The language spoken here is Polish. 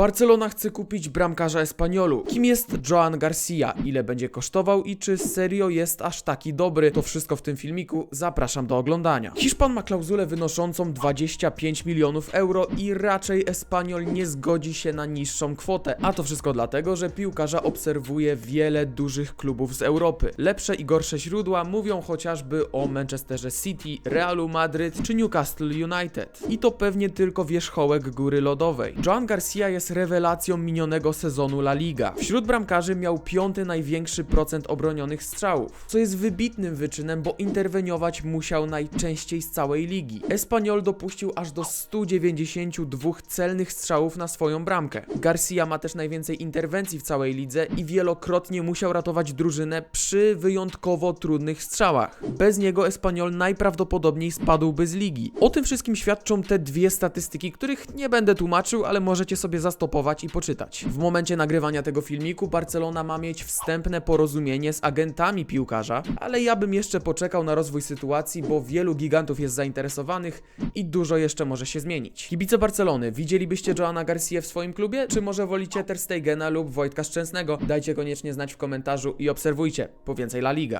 Barcelona chce kupić bramkarza Espaniolu. Kim jest Joan Garcia? Ile będzie kosztował i czy serio jest aż taki dobry? To wszystko w tym filmiku. Zapraszam do oglądania. Hiszpan ma klauzulę wynoszącą 25 milionów euro i raczej Espaniol nie zgodzi się na niższą kwotę. A to wszystko dlatego, że piłkarza obserwuje wiele dużych klubów z Europy. Lepsze i gorsze źródła mówią chociażby o Manchesterze City, Realu Madryt czy Newcastle United. I to pewnie tylko wierzchołek góry lodowej. Joan Garcia jest rewelacją minionego sezonu La Liga. Wśród bramkarzy miał piąty największy procent obronionych strzałów, co jest wybitnym wyczynem, bo interweniować musiał najczęściej z całej ligi. Espanyol dopuścił aż do 192 celnych strzałów na swoją bramkę. Garcia ma też najwięcej interwencji w całej lidze i wielokrotnie musiał ratować drużynę przy wyjątkowo trudnych strzałach. Bez niego Espanyol najprawdopodobniej spadłby z ligi. O tym wszystkim świadczą te dwie statystyki, których nie będę tłumaczył, ale możecie sobie zastopować i poczytać. W momencie nagrywania tego filmiku Barcelona ma mieć wstępne porozumienie z agentami piłkarza, ale ja bym jeszcze poczekał na rozwój sytuacji, bo wielu gigantów jest zainteresowanych i dużo jeszcze może się zmienić. Kibice Barcelony, widzielibyście Joana Garcia w swoim klubie, czy może wolicie Ter Stegena lub Wojtka Szczęsnego? Dajcie koniecznie znać w komentarzu i obserwujcie po więcej La Liga.